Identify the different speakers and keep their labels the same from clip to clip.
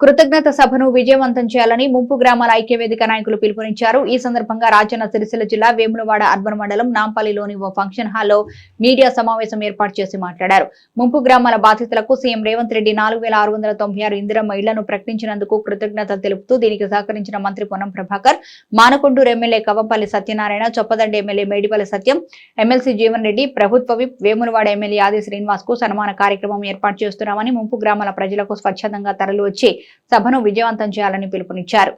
Speaker 1: కృతజ్ఞత సభను విజయవంతం చేయాలని ముంపు గ్రామాల ఐక్యవేదిక నాయకులు పిలుపునిచ్చారు. ఈ సందర్భంగా రాజన్న సిరిసిల్ల జిల్లా వేములవాడ అర్బన్ మండలం నాంపల్లిలోని ఓ ఫంక్షన్ హాల్లో మీడియా సమావేశం ఏర్పాటు చేసి మాట్లాడారు. ముంపు గ్రామాల బాధితులకు సీఎం రేవంత్ రెడ్డి నాలుగు వేల ఆరు వందల తొంభై ఆరు ఇందిరమ్మ ఇళ్ళను ప్రకటించినందుకు కృతజ్ఞత తెలుపుతూ దీనికి సహకరించిన మంత్రి Ponnam Prabhakar Manakondur MLA Kavampalli Satyanarayana Choppadandi MLA Medipalli Satyam MLC Jeevan Reddy ప్రభుత్వ విప్ వేములవాడ ఎమ్మెల్యే ఆది శ్రీనివాస్కు సన్మాన కార్యక్రమం ఏర్పాటు చేస్తున్నామని ముంపు గ్రామాల ప్రజలకు స్వచ్ఛందంగా తరలివచ్చి సభను విజయవంతం చేయాలని పిలుపునిచ్చారు.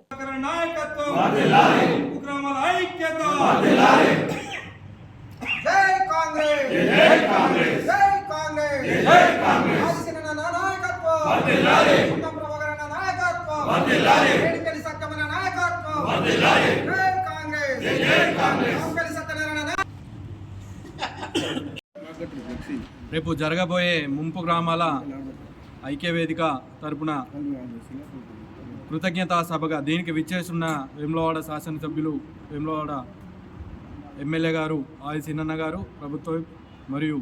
Speaker 2: రేపు జరగబోయే ముంపు గ్రామాల ఐక్యవేదిక తరపున కృతజ్ఞతా సభగా దీనికి విచ్చేస్తున్న వేములవాడ శాసనసభ్యులు వేములవాడ ఎమ్మెల్యే గారు ఆది సిన్నన్న గారు ప్రభుత్వ మరియు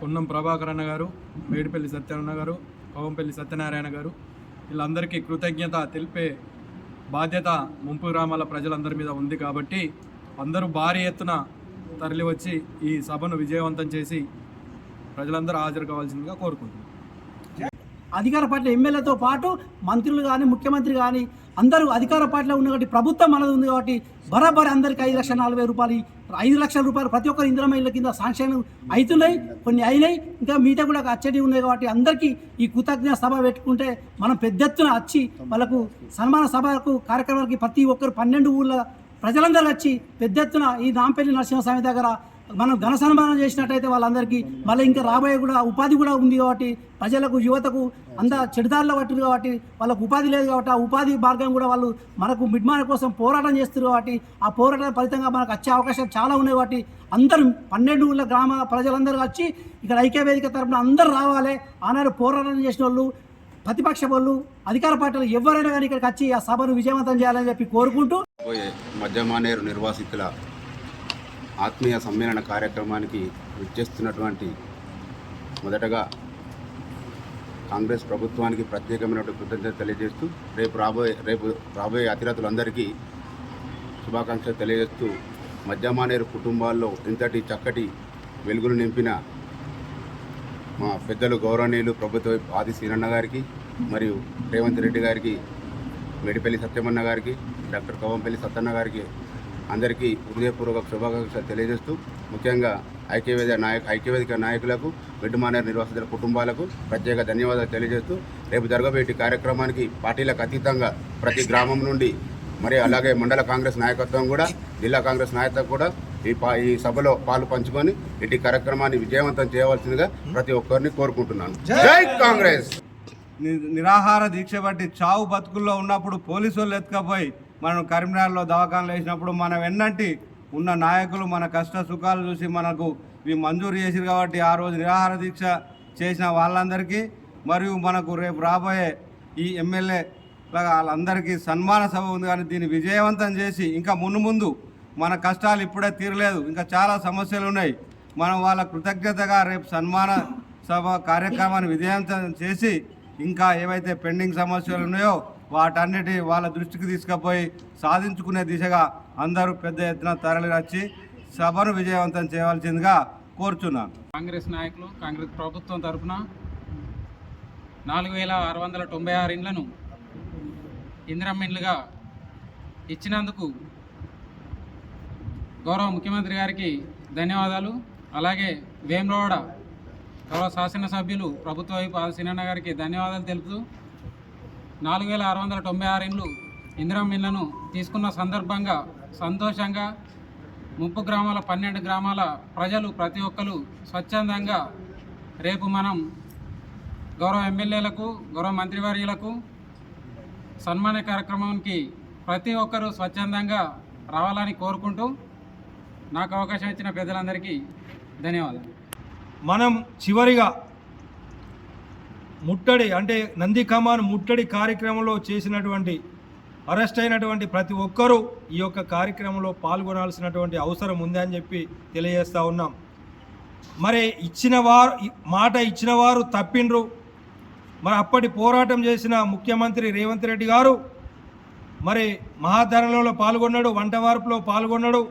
Speaker 2: పొన్నం ప్రభాకర్ అన్న గారు మేడిపల్లి సత్యనారాయణ గారు కోవంపల్లి సత్యనారాయణ గారు. వీళ్ళందరికీ కృతజ్ఞత తెలిపే బాధ్యత ముంపు గ్రామాల ప్రజలందరి మీద ఉంది కాబట్టి అందరూ భారీ ఎత్తున తరలివచ్చి ఈ సభను విజయవంతం చేసి ప్రజలందరూ హాజరు కావాల్సిందిగా కోరుకుంటున్నాను
Speaker 3: అధికార పార్టీ ఎమ్మెల్యేతో పాటు మంత్రులు కానీ ముఖ్యమంత్రి కానీ అందరూ అధికార పార్టీలో ఉన్న కాబట్టి ప్రభుత్వం మనది ఉంది కాబట్టి బరాబర్ అందరికి ఐదు లక్షల నలభై రూపాయలు ఐదు లక్షల రూపాయలు ప్రతి ఒక్కరు ఇంద్రమ ఇళ్ళ కింద శాంక్షన్ అవుతున్నాయి కొన్ని అయినాయి ఇంకా మిగతా కూడా అచ్చటి ఉన్నాయి కాబట్టి అందరికీ ఈ కృతజ్ఞ సభ పెట్టుకుంటే మనం పెద్ద ఎత్తున వచ్చి వాళ్ళకు సన్మాన సభకు కార్యక్రమాలకి ప్రతి ఒక్కరు పన్నెండు ఊళ్ళ ప్రజలందరూ వచ్చి పెద్ద ఎత్తున ఈ నాంపల్లి నరసింహస్వామి దగ్గర మనం ఘన సన్మానం చేసినట్టయితే వాళ్ళందరికీ మళ్ళీ ఇంకా రాబోయే కూడా ఉపాధి కూడా ఉంది కాబట్టి ప్రజలకు యువతకు అంతా చెడుదారులు పట్టింది కాబట్టి వాళ్ళకు ఉపాధి లేదు కాబట్టి ఆ ఉపాధి మార్గం కూడా వాళ్ళు మనకు మిడ్మాన కోసం పోరాటం చేస్తారు కాబట్టి ఆ పోరాటం ఫలితంగా మనకు వచ్చే అవకాశాలు చాలా ఉన్నాయి కాబట్టి అందరూ పన్నెండు ఊళ్ళ గ్రామ ప్రజలందరూ వచ్చి ఇక్కడ ఐక్యవేదిక తరపున అందరూ రావాలి. ఆనాడు పోరాటం చేసిన వాళ్ళు ప్రతిపక్ష వాళ్ళు అధికార పార్టీలు ఎవరైనా కానీ ఇక్కడికి వచ్చి ఆ సభను విజయవంతం చేయాలని చెప్పి కోరుకుంటూ
Speaker 4: మధ్యమానేరు నిర్వాసితుల ఆత్మీయ సమ్మేళన కార్యక్రమానికి విచ్చేస్తున్నటువంటి మొదటగా కాంగ్రెస్ ప్రభుత్వానికి ప్రత్యేకమైనటువంటి కృతజ్ఞత తెలియజేస్తూ రేపు రాబోయే రేపు రాబోయే అతిరథులందరికీ శుభాకాంక్షలు తెలియజేస్తూ మధ్యమానేరు కుటుంబాల్లో ఇంతటి చక్కటి వెలుగులు నింపిన మా పెద్దలు గౌరవనీయులు ప్రభుత్వ ఆది శ్రీరన్న గారికి మరియు రేవంత్ రెడ్డి గారికి మేడిపల్లి సత్యమన్న గారికి డాక్టర్ కవంపల్లి సత్తన్న గారికి అందరికీ హృదయపూర్వక శుభాకాంక్షలు తెలియజేస్తూ ముఖ్యంగా ఐక్యవేద నాయక ఐక్యవేదిక నాయకులకు బిడ్డుమానేరు నిర్వాసితుల కుటుంబాలకు ప్రత్యేక ధన్యవాదాలు తెలియజేస్తూ రేపు జరగబోయే కార్యక్రమానికి పార్టీలకు అతీతంగా ప్రతి గ్రామం నుండి మరి అలాగే మండల కాంగ్రెస్ నాయకత్వం కూడా జిల్లా కాంగ్రెస్ నాయకత్వం కూడా ఈ పా ఈ సభలో పాలు పంచుకొని ఇటు కార్యక్రమాన్ని విజయవంతం చేయవలసిందిగా ప్రతి ఒక్కరిని కోరుకుంటున్నాను. జై కాంగ్రెస్!
Speaker 2: ని- నిరాహార దీక్ష బట్టి చావు బతుకుల్లో ఉన్నప్పుడు పోలీసు వాళ్ళు ఎత్తుకపోయి మనం కరీంనగర్లో దవాఖానలు వేసినప్పుడు మన వెన్నంటి ఉన్న నాయకులు మన కష్ట సుఖాలు చూసి మనకు ఇవి మంజూరు చేసిరు కాబట్టి ఆ రోజు నిరాహార దీక్ష చేసిన వాళ్ళందరికీ మరియు మనకు రేపు రాబోయే ఈ ఎమ్మెల్యే వాళ్ళందరికీ సన్మాన సభ ఉంది కానీ దీన్ని విజయవంతం చేసి ఇంకా మున్ను ముందు మన కష్టాలు ఇప్పుడే తీరలేదు. ఇంకా చాలా సమస్యలు ఉన్నాయి. మనం వాళ్ళ కృతజ్ఞతగా రేపు సన్మాన సభ కార్యక్రమాన్ని విజయవంతం చేసి ఇంకా ఏవైతే పెండింగ్ సమస్యలు ఉన్నాయో వాటన్నిటి వాళ్ళ దృష్టికి తీసుకుపోయి సాధించుకునే దిశగా అందరూ పెద్ద ఎత్తున తరలిరచ్చి సభను విజయవంతం చేయవలసిందిగా కోరుచున్నాను.
Speaker 5: కాంగ్రెస్ నాయకులు కాంగ్రెస్ ప్రభుత్వం తరఫున నాలుగు వేల ఆరు వందల తొంభై ఆరు ఇండ్లను ఇందిరమ్మిండ్లుగా ఇచ్చినందుకు గౌరవ ముఖ్యమంత్రి గారికి ధన్యవాదాలు. అలాగే వేములవాడ గౌరవ శాసనసభ్యులు ప్రభుత్వ వైపు సినన్న గారికి ధన్యవాదాలు తెలుపుతూ నాలుగు వేల ఆరు వందల తొంభై ఆరు ఇండ్లు ఇందిరా మిల్లను తీసుకున్న సందర్భంగా సంతోషంగా ముప్పు గ్రామాల పన్నెండు గ్రామాల ప్రజలు ప్రతి ఒక్కరు స్వచ్ఛందంగా రేపు మనం గౌరవ ఎమ్మెల్యేలకు గౌరవ మంత్రివర్యులకు సన్మాన కార్యక్రమానికి ప్రతి ఒక్కరూ స్వచ్ఛందంగా రావాలని కోరుకుంటూ నాకు అవకాశం ఇచ్చిన పెద్దలందరికీ ధన్యవాదాలు.
Speaker 6: మనం చివరిగా ముట్టడి అంటే నందికామాను ముట్టడి కార్యక్రమంలో చేసినటువంటి అరెస్ట్ అయినటువంటి ప్రతి ఒక్కరూ ఈ యొక్క కార్యక్రమంలో పాల్గొనాల్సినటువంటి అవసరం ఉంది అని చెప్పి తెలియజేస్తూ ఉన్నాం. మరి ఇచ్చిన వారు మాట ఇచ్చిన వారు తప్పిండ్రు. మరి అప్పటి పోరాటం చేసిన ముఖ్యమంత్రి రేవంత్ రెడ్డి గారు మరి మహాధరణలో పాల్గొన్నాడు వంటవార్పులో పాల్గొన్నాడు.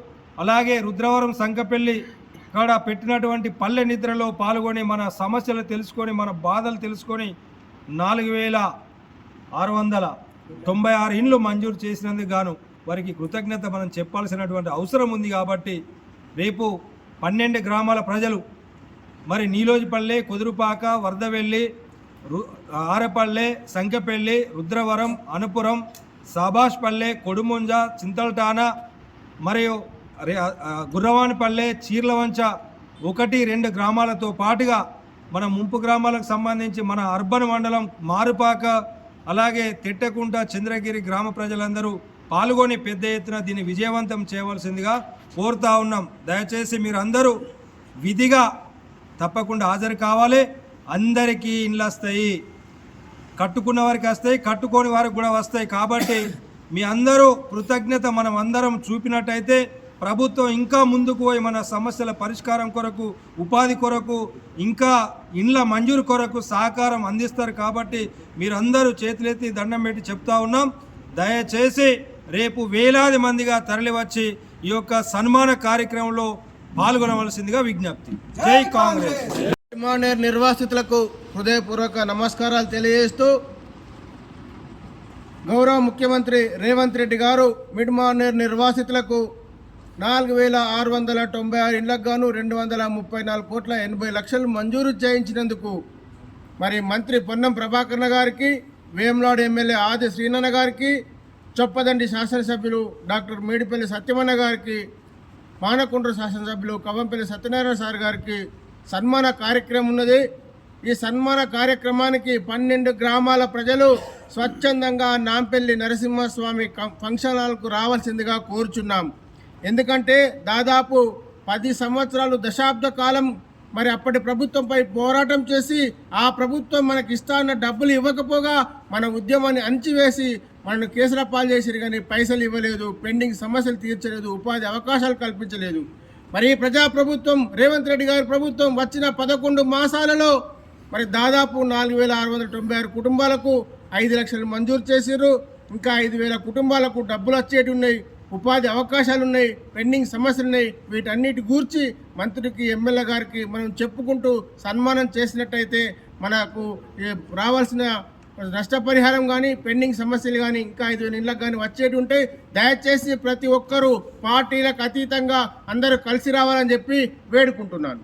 Speaker 6: అలాగే రుద్రవరం సంకపెల్లి కాడ పెట్టినటువంటి పల్లె నిద్రలో పాల్గొని మన సమస్యలు తెలుసుకొని మన బాధలు తెలుసుకొని నాలుగు వేల ఆరు వందల తొంభై ఆరు ఇండ్లు మంజూరు చేసినందుకు గాను వారికి కృతజ్ఞత మనం చెప్పాల్సినటువంటి అవసరం ఉంది కాబట్టి రేపు పన్నెండు గ్రామాల ప్రజలు మరి నీలోజిపల్లె కుదురుపాక వరదవెల్లి రు ఆరపల్లె సంకెపల్లి రుద్రవరం అనుపురం సాబాష్పల్లె కొడుముంజ చింతల్టాన మరియు గుర్రవానిపల్లె చీర్లవంచ ఒకటి రెండు గ్రామాలతో పాటుగా మన ముంపు గ్రామాలకు సంబంధించి మన అర్బన్ మండలం మారుపాక అలాగే తిట్టకుంట చంద్రగిరి గ్రామ ప్రజలందరూ పాల్గొని పెద్ద ఎత్తున దీన్ని విజయవంతం చేయవలసిందిగా కోరుతా ఉన్నాం. దయచేసి మీరు అందరూ విధిగా తప్పకుండా హాజరు కావాలి. అందరికీ ఇండ్లు వస్తాయి. కట్టుకున్న వారికి వస్తాయి కట్టుకోని వారికి కూడా వస్తాయి. కాబట్టి మీ అందరూ కృతజ్ఞత మనం అందరం చూపినట్టయితే ప్రభుత్వం ఇంకా ముందుకు పోయి మన సమస్యల పరిష్కారం కొరకు ఉపాధి కొరకు ఇంకా ఇండ్ల మంజూరు కొరకు సహకారం అందిస్తారు కాబట్టి మీరందరూ చేతులెత్తి దండం పెట్టి చెప్తా ఉన్నాం. దయచేసి రేపు వేలాది మందిగా తరలివచ్చి ఈ యొక్క సన్మాన కార్యక్రమంలో పాల్గొనవలసిందిగా విజ్ఞప్తి. జై కాంగ్రెస్.
Speaker 7: మానేర్ నిర్వాసితులకు హృదయపూర్వక నమస్కారాలు తెలియజేస్తూ గౌరవ ముఖ్యమంత్రి రేవంత్ రెడ్డి గారు మిడ్ మానేర్ నిర్వాసితులకు నాలుగు వేల ఆరు వందల తొంభై ఆరు ఇండ్లకు గాను రెండు వందల ముప్పై నాలుగు కోట్ల ఎనభై లక్షలు మంజూరు చేయించినందుకు మరి మంత్రి పొన్నం ప్రభాకర్న గారికి వేములాడు ఎమ్మెల్యే ఆది శ్రీనన్న గారికి చొప్పదండి శాసనసభ్యులు డాక్టర్ మేడిపల్లి సత్యమన్న గారికి మానకొండ్ర శాసనసభ్యులు కవంపల్లి సత్యనారాయణ సార్ గారికి సన్మాన కార్యక్రమం ఉన్నది. ఈ సన్మాన కార్యక్రమానికి పన్నెండు గ్రామాల ప్రజలు స్వచ్ఛందంగా నాంపల్లి నరసింహస్వామి కం- ఫంక్షన్ హాల్కు రావాల్సిందిగా కోరుచున్నాం. ఎందుకంటే దాదాపు పది సంవత్సరాలు దశాబ్ద కాలం మరి అప్పటి ప్రభుత్వంపై పోరాటం చేసి ఆ ప్రభుత్వం మనకి ఇస్తాన్న డబ్బులు ఇవ్వకపోగా మన ఉద్యమాన్ని అంచివేసి మనను కేసుల పాలు చేసిరు కానీ పైసలు ఇవ్వలేదు పెండింగ్ సమస్యలు తీర్చలేదు ఉపాధి అవకాశాలు కల్పించలేదు. మరి ప్రజాప్రభుత్వం ప్రజా ప్రభుత్వం రేవంత్ రెడ్డి గారి ప్రభుత్వం వచ్చిన పదకొండు మాసాలలో మరి దాదాపు నాలుగు వేల ఆరు వందల తొంభై ఆరు కుటుంబాలకు ఐదు లక్షలు మంజూరు చేసిర్రు. ఇంకా ఐదు వేల కుటుంబాలకు డబ్బులు వచ్చేటి ఉన్నాయి ఉపాధి అవకాశాలు ఉన్నాయి పెండింగ్ సమస్యలు ఉన్నాయి వీటన్నిటి గూర్చి మంత్రికి ఎమ్మెల్యే గారికి మనం చెప్పుకుంటూ సన్మానం చేసినట్టయితే మనకు రావాల్సిన నష్టపరిహారం కానీ పెండింగ్ సమస్యలు కానీ ఇంకా ఐదు నెలలకు కానీ వచ్చేటి ఉంటే దయచేసి ప్రతి ఒక్కరూ పార్టీలకు అతీతంగా అందరూ కలిసి రావాలని చెప్పి వేడుకుంటున్నాను.